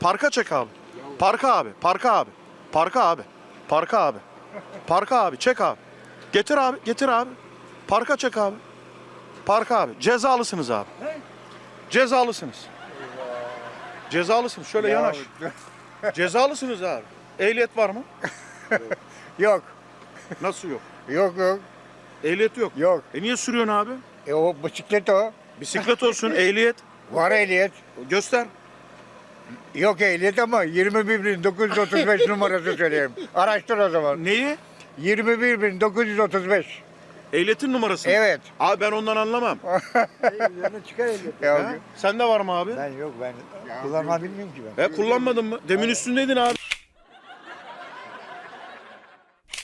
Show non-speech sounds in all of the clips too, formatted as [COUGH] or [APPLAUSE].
Parka çek abi. Parka abi. Parka abi. Parka abi. Parka abi. Parka abi. Çek abi. Getir abi. Getir abi. Parka çek abi. Parka abi. Cezalısınız abi. Cezalısınız. Cezalısınız. Şöyle yanaş. [LAUGHS] Cezalısınız abi. Ehliyet var mı? [LAUGHS] Yok. Nasıl yok? Yok yok. Ehliyet yok. Yok. E niye sürüyorsun abi? E o bisiklet o. Bisiklet olsun, ehliyet. Var ehliyet. Göster. Yok ehliyet ama 21.935 numarası söyleyeyim. Araştır o zaman. Neyi? 21.935. Ehliyetin numarası. Evet. Abi ben ondan anlamam. Üzerine çıkar ehliyet. Ya, Ha? Sende var mı abi? Ben yok ben kullanma bilmiyorum ki ben. He kullanmadın mı? Demin üstündeydin abi.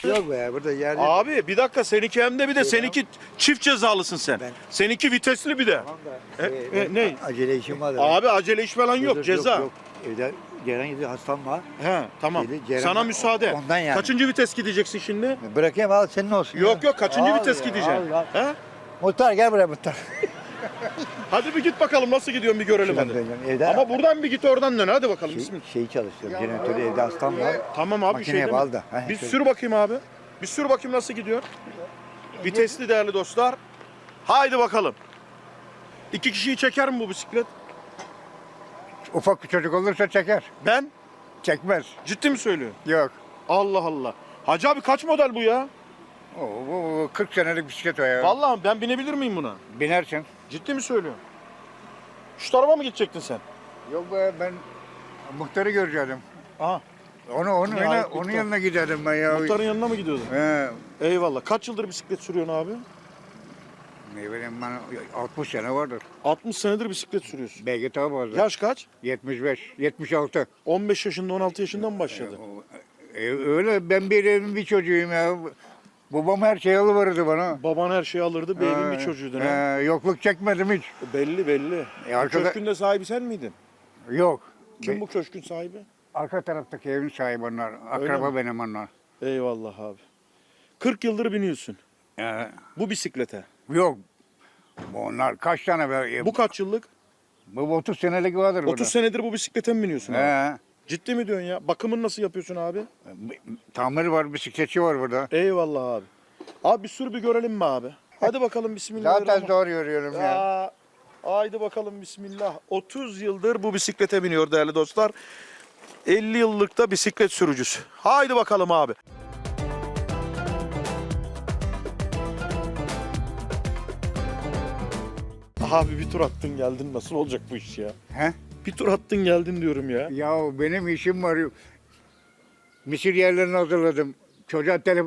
Yok be burada yerde. Abi bir dakika seninki hem de bir de seninki çift cezalısın sen. Ben- Seninki vitesli bir de. Tamam da. E, e, e, ne? Acele işim var da. Abi acele iş falan yok, Dur, dur, ceza. Yok, yok. Evde gelen bir hastam var. He tamam. Dedi, Ceren- Sana müsaade. Ondan yani. Kaçıncı vites gideceksin şimdi? Bırakayım al senin olsun. ya. Yok yok kaçıncı Al vites ya, gideceksin? al, al. He? Muhtar gel buraya muhtar. [LAUGHS] Hadi bir git bakalım nasıl gidiyorsun bir görelim Şuradan hadi. Evde Ama buradan bir git oradan dön hadi bakalım. şey, Bismillah. şeyi çalıştırıyorum. Jeneratörü evde hastam var. Tamam abi şey Makineye deme. bağlı da. Heh, Bir şöyle. sür bakayım abi. Bir sür bakayım nasıl gidiyor. Vitesli değerli dostlar. Haydi bakalım. İki kişiyi çeker mi bu bisiklet? Ufak bir çocuk olursa çeker. Ben? Çekmez. Ciddi mi söylüyorsun? Yok. Allah Allah. Hacı abi kaç model bu ya? O, bu, bu 40 senelik bisiklet o ya. Vallahi ben binebilir miyim buna? Binersin. Ciddi mi söylüyorsun? Şu tarafa mı gidecektin sen? Yok be ben muhtarı görecektim. Aha. Onu onun Nihayet yanına, onun muhtar. yanına giderdim ben ya. Muhtarın yanına mı gidiyordun? He. Eyvallah. Kaç yıldır bisiklet sürüyorsun abi? Ne bileyim ben 60 sene vardır. 60 senedir bisiklet sürüyorsun. Belki daha fazla. Yaş kaç? 75, 76. 15 yaşında 16 yaşında mı başladı? E, öyle ben bir evin bir çocuğuyum ya. Babam her şeyi alıverirdi bana. Baban her şeyi alırdı, bir evin bir çocuğuydun ha. yokluk çekmedim hiç. Belli belli. E, Bu arkada- Köşkün de sahibi sen miydin? Yok. Kim bu köşkün sahibi? Arka taraftaki evin sahibi onlar. Akraba benim onlar. Eyvallah abi. 40 yıldır biniyorsun E, bu bisiklete. Yok. Onlar kaç tane be? Bu kaç yıllık? bu 30 senelik vardır 30 burada. senedir bu bisiklete mi biniyorsun abi? He. Ciddi mi diyorsun ya? Bakımını nasıl yapıyorsun abi? Tamir var, bisikletçi var burada. Eyvallah abi. Abi bir sür bir görelim mi abi? Hadi bakalım Zaten bismillahirrahmanirrahim. zor yürüyorum ya. Ya, haydi bakalım bismillah. 30 yıldır bu bisiklete biniyor değerli dostlar. 50 yıllık da bisiklet sürücüsü. Haydi bakalım abi. Abi bir tur attın geldin nasıl olacak bu iş ya? He? Bir tur attın geldin diyorum ya. Ya benim işim var. Misir yerlerini hazırladım. Çocuğa tele,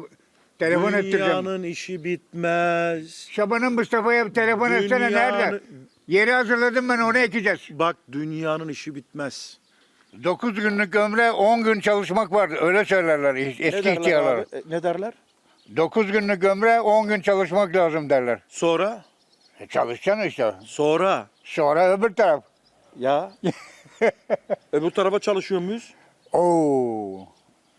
telefon ettireceğim. Dünyanın işi bitmez. Şaban'ın Mustafa'ya bir telefon etsene Dünyanın- nerede? Yeri hazırladım ben onu ekeceğiz. Bak dünyanın işi bitmez. 9 günlük ömre 10 gün çalışmak var. Öyle söylerler eski Ne derler ihtiyarlar. abi? E, Ne derler? 9 günlük ömre 10 gün çalışmak lazım derler. Sonra? E çalışacaksın işte. Sonra. Sonra öbür taraf. Ya. [LAUGHS] Öbür tarafa çalışıyor muyuz? Oo.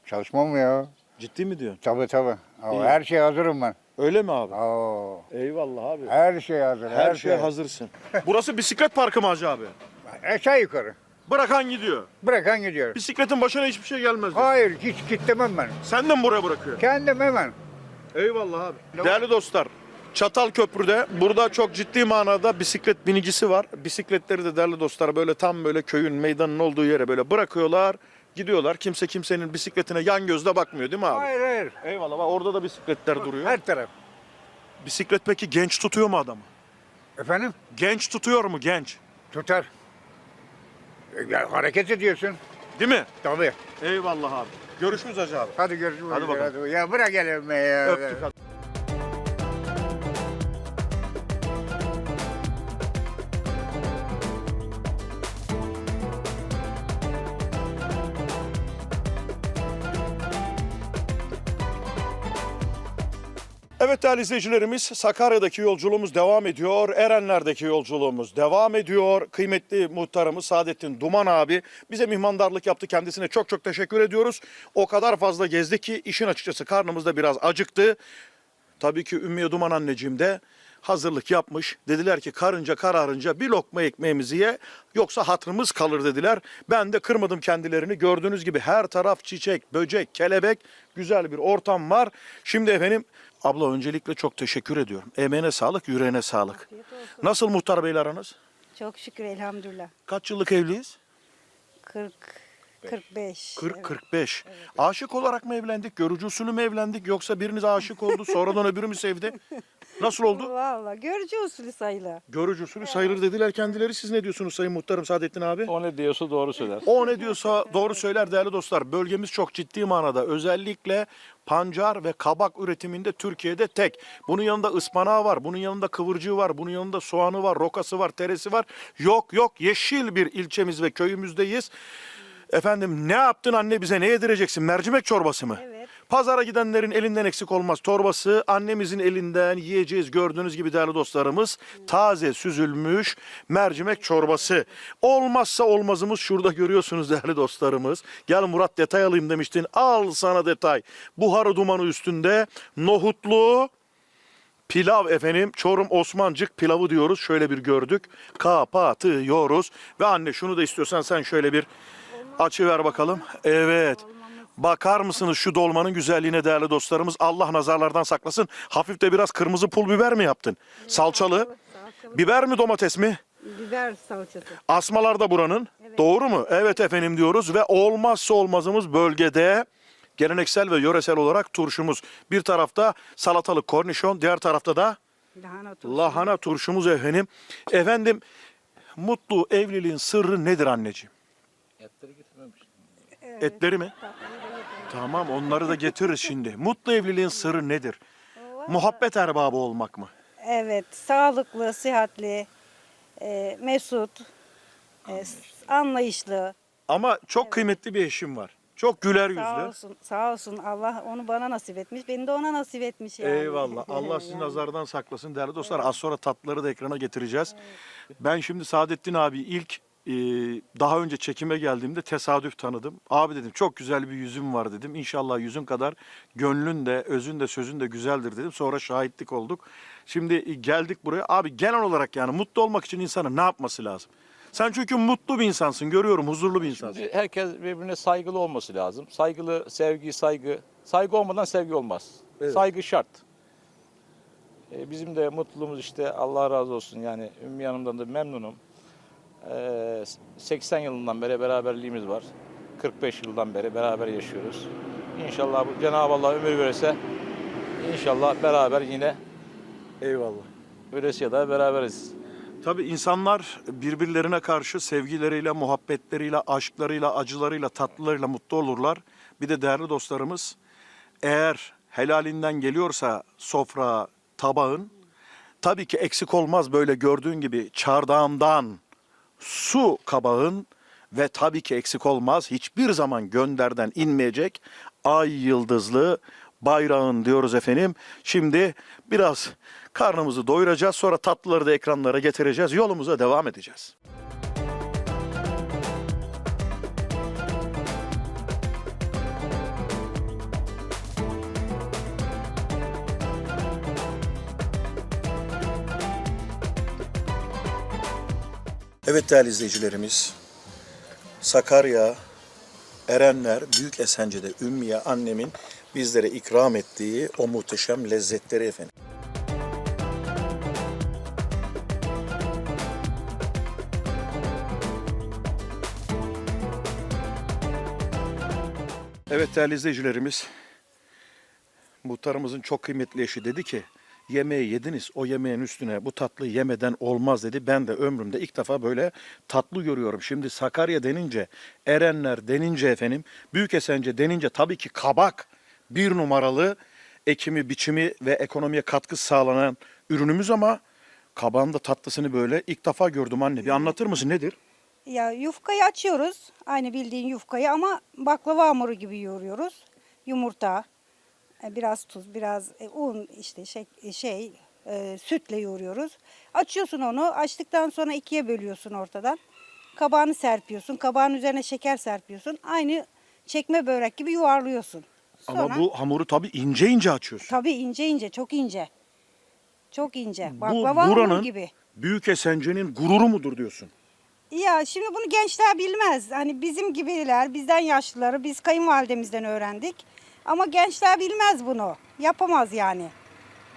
Çalışmam mı ya? Ciddi mi diyorsun? Tabii tabii. Oo, İyi. her şey hazırım ben. Öyle mi abi? Oo. Eyvallah abi. Her şey hazır. Her şeye hazırsın. Burası bisiklet parkı mı Hacı abi? Aşağı yukarı. Bırakan gidiyor. Bırakan gidiyor. Bisikletin başına hiçbir şey gelmez. diyor. Hayır hiç kitlemem ben. Sen de mi buraya bırakıyor? Kendim hemen. Eyvallah abi. Değerli dostlar, Çatal Köprü'de burada çok ciddi manada bisiklet binicisi var. Bisikletleri de değerli dostlar böyle tam böyle köyün meydanın olduğu yere böyle bırakıyorlar. Gidiyorlar. Kimse kimsenin bisikletine yan gözle bakmıyor değil mi abi? Hayır hayır. Eyvallah. Bak orada da bisikletler duruyor. Her taraf. Bisiklet peki genç tutuyor mu adamı? Efendim? Genç tutuyor mu genç? Tutar. E, Ya, hareket ediyorsun. Değil mi? Tabii. Eyvallah abi. Görüşürüz Hacı abi. Hadi görüşürüz. Hadi bakalım. Ya bırak elimi ya. Öptük hadi. Evet değerli izleyicilerimiz Sakarya'daki yolculuğumuz devam ediyor. Erenler'deki yolculuğumuz devam ediyor. Kıymetli muhtarımız Saadettin Duman abi bize mihmandarlık yaptı. Kendisine çok çok teşekkür ediyoruz. O kadar fazla gezdi ki işin açıkçası karnımızda biraz acıktı. Tabii ki Ümmiye Duman anneciğim de hazırlık yapmış. Dediler ki karınca kararınca bir lokma ekmeğimizi ye yoksa hatırımız kalır dediler. Ben de kırmadım kendilerini. Gördüğünüz gibi her taraf çiçek, böcek, kelebek güzel bir ortam var. Şimdi efendim abla öncelikle çok teşekkür ediyorum. Emeğine sağlık, yüreğine sağlık. Nasıl muhtar beyler aranız? Çok şükür elhamdülillah. Kaç yıllık evliyiz? 40 45. 40 evet. 45. Aşık olarak mı evlendik? Görücü usulü mü evlendik? Yoksa biriniz aşık oldu, sonradan öbürü mü sevdi? [LAUGHS] Nasıl oldu? Vallahi görücü usulü sayılı. Görücü usulü sayılır dediler kendileri. Siz ne diyorsunuz Sayın Muhtarım Saadettin abi? O ne diyorsa doğru söyler. O ne diyorsa doğru söyler değerli dostlar. Bölgemiz çok ciddi manada özellikle pancar ve kabak üretiminde Türkiye'de tek. Bunun yanında ıspanağı var, bunun yanında kıvırcığı var, bunun yanında soğanı var, rokası var, teresi var. Yok yok yeşil bir ilçemiz ve köyümüzdeyiz. Efendim ne yaptın anne bize ne yedireceksin? Mercimek çorbası mı? Evet. Pazara gidenlerin elinden eksik olmaz torbası. Annemizin elinden yiyeceğiz gördüğünüz gibi değerli dostlarımız. Taze süzülmüş mercimek çorbası. Olmazsa olmazımız şurada görüyorsunuz değerli dostlarımız. Gel Murat detay alayım demiştin. Al sana detay. Buharı dumanı üstünde nohutlu pilav efendim. Çorum Osmancık pilavı diyoruz. Şöyle bir gördük. Kapatıyoruz. Ve anne şunu da istiyorsan sen şöyle bir açı ver bakalım. Evet. Bakar mısınız şu dolmanın güzelliğine değerli dostlarımız? Allah nazarlardan saklasın. Hafif de biraz kırmızı pul biber mi yaptın? Salçalı. Biber mi domates mi? Biber salçası. Asmalar da buranın. Doğru mu? Evet efendim diyoruz ve olmazsa olmazımız bölgede geleneksel ve yöresel olarak turşumuz. Bir tarafta salatalık kornişon, diğer tarafta da Lahana turşusu. lahana turşumuz efendim. Efendim mutlu evliliğin sırrı nedir anneciğim? Etleri getirmemiş. Etleri mi? Tamam onları da getiririz şimdi. Mutlu evliliğin sırrı nedir? Muhabbet erbabı olmak mı? Evet. Sağlıklı, sıhhatli, e, mesut, e, s- anlayışlı. Ama çok kıymetli bir eşim var. Çok güler Sağ yüzlü. olsun, sağ olsun. Allah onu bana nasip etmiş. Beni de ona nasip etmiş yani. Eyvallah. [LAUGHS] Allah sizin Yani. nazardan saklasın değerli dostlar. Az sonra tatlıları da ekrana getireceğiz. Ben şimdi Saadettin abi ilk e, daha önce çekime geldiğimde tesadüf tanıdım. Abi dedim çok güzel bir yüzün var dedim. İnşallah yüzün kadar gönlün de özün de sözün de güzeldir dedim. Sonra şahitlik olduk. Şimdi geldik buraya. Abi genel olarak yani mutlu olmak için insanın ne yapması lazım? Sen çünkü mutlu bir insansın. Görüyorum huzurlu bir insansın. Herkes birbirine saygılı olması lazım. Saygılı, sevgi, saygı. Saygı olmadan sevgi olmaz. Evet. Saygı şart. E, bizim de mutluluğumuz işte Allah razı olsun yani Ümmü Hanım'dan da memnunum. E, 80 yılından beri beraberliğimiz var. 45 yıldan beri beraber yaşıyoruz. İnşallah bu Cenab-ı Allah ömür verirse inşallah beraber yine Eyvallah. ölesiye de beraberiz. Tabii insanlar birbirlerine karşı sevgileriyle, muhabbetleriyle, aşklarıyla, acılarıyla, tatlılarıyla mutlu olurlar. Bir de değerli dostlarımız eğer helalinden geliyorsa sofra, tabağın tabii ki eksik olmaz böyle gördüğün gibi çardağından su kabağın ve tabii ki eksik olmaz hiçbir zaman gönderden inmeyecek ay yıldızlı bayrağın diyoruz efendim. Şimdi biraz karnımızı doyuracağız sonra tatlıları da ekranlara getireceğiz yolumuza devam edeceğiz. Evet değerli izleyicilerimiz, Sakarya, Erenler, Büyük Esence'de Ümmiye annemin bizlere ikram ettiği o muhteşem lezzetleri efendim. Evet değerli izleyicilerimiz, muhtarımızın çok kıymetli eşi dedi ki, yemeği yediniz o yemeğin üstüne bu tatlı yemeden olmaz dedi. Ben de ömrümde ilk defa böyle tatlı görüyorum. Şimdi Sakarya denince, Erenler denince efendim, Büyükesence denince tabii ki kabak bir numaralı ekimi, biçimi ve ekonomiye katkı sağlanan ürünümüz ama kabağın da tatlısını böyle ilk defa gördüm anne. Bir anlatır mısın nedir? Ya yufkayı açıyoruz. Aynı bildiğin yufkayı ama baklava hamuru gibi yoğuruyoruz. Yumurta, biraz tuz, biraz e, un işte şey, e, şey e, sütle yoğuruyoruz. Açıyorsun onu. Açtıktan sonra ikiye bölüyorsun ortadan. Kabağını serpiyorsun. Kabağın üzerine şeker serpiyorsun. Aynı çekme börek gibi yuvarlıyorsun. Sonra, Ama bu hamuru tabii ince ince açıyorsun. Tabii ince ince, çok ince. Çok ince. Bu Baklava buranın gibi. Büyük Esence'nin gururu mudur diyorsun? Ya şimdi bunu gençler bilmez. Hani bizim gibiler, bizden yaşlıları, biz kayınvalidemizden öğrendik. Ama gençler bilmez bunu. Yapamaz yani.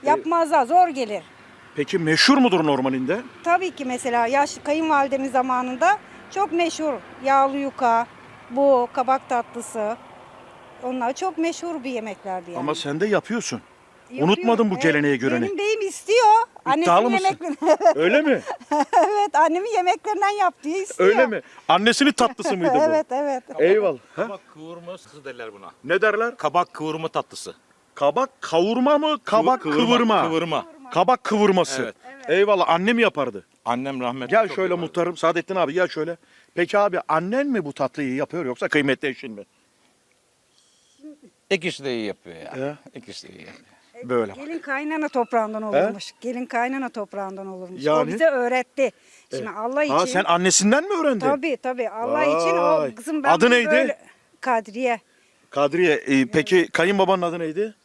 Yapmazlar, zor gelir. Peki meşhur mudur normalinde? Tabii ki mesela yaşlı kayınvalidemin zamanında çok meşhur yağlı yuka, bu kabak tatlısı. Onlar çok meşhur bir yemeklerdi yani. Ama sen de yapıyorsun. Yapıyor. Unutmadın bu Evet, geleneği göreneği. Benim beyim istiyor. İddialı Annesinin mısın? [LAUGHS] Öyle mi? evet annemin yemeklerinden yaptığı istiyor. Öyle mi? Annesinin tatlısı mıydı bu? [LAUGHS] evet evet. Eyvallah. Ha? Kabak kıvırma tatlısı derler buna. Ne derler? Kabak kıvırma tatlısı. Kabak kavurma mı? Kabak Kıvırma, kıvırma. kıvırma. Kabak kıvırması. Evet. Eyvallah annem yapardı. Annem rahmetli. Gel çok şöyle yapardı. muhtarım Saadettin abi gel şöyle. Peki abi annen mi bu tatlıyı yapıyor yoksa kıymetli eşin mi? İkisi de iyi yapıyor ya. He. İkisi de iyi yapıyor. Böyle. Gelin kaynana toprağından olurmuş. Gelin kaynana toprağından olurmuş. Yani? O bize öğretti. Şimdi Allah için. Ha sen annesinden mi öğrendin? Tabii tabii. Allah Vay. için o kızım ben Adı bunu neydi? böyle- Kadriye. Kadriye. e, peki kayınbabanın adı neydi?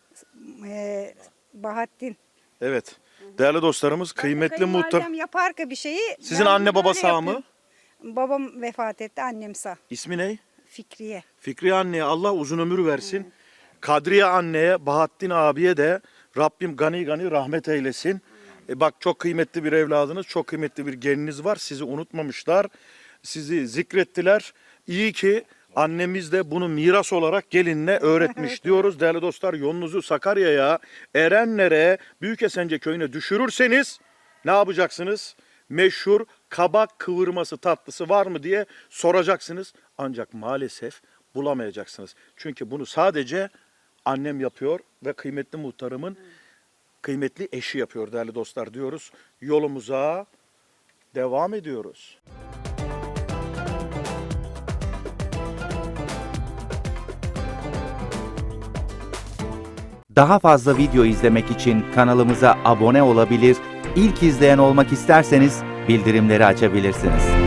Ee, Bahattin. Evet. Değerli dostlarımız kıymetli muhtar. Kayınvalidem yapar ki bir şeyi. Sizin ben anne bunu baba böyle sağ mı? yapıyorum. Babam vefat etti, annem sağ. İsmi ne? Fikriye. Fikriye anneye Allah uzun ömür versin. Kadriye anneye, Bahattin abiye de Rabbim gani gani rahmet eylesin. E bak çok kıymetli bir evladınız, çok kıymetli bir geniniz var. Sizi unutmamışlar. Sizi zikrettiler. İyi ki annemiz de bunu miras olarak gelinle öğretmiş diyoruz. Değerli dostlar yolunuzu Sakarya'ya, Erenler'e, Büyükesence köyüne düşürürseniz ne yapacaksınız? Meşhur kabak kıvırması tatlısı var mı diye soracaksınız. Ancak maalesef bulamayacaksınız. Çünkü bunu sadece annem yapıyor ve kıymetli muhtarımın kıymetli eşi yapıyor değerli dostlar diyoruz. Yolumuza devam ediyoruz. Daha fazla video izlemek için kanalımıza abone olabilir, ilk izleyen olmak isterseniz bildirimleri açabilirsiniz.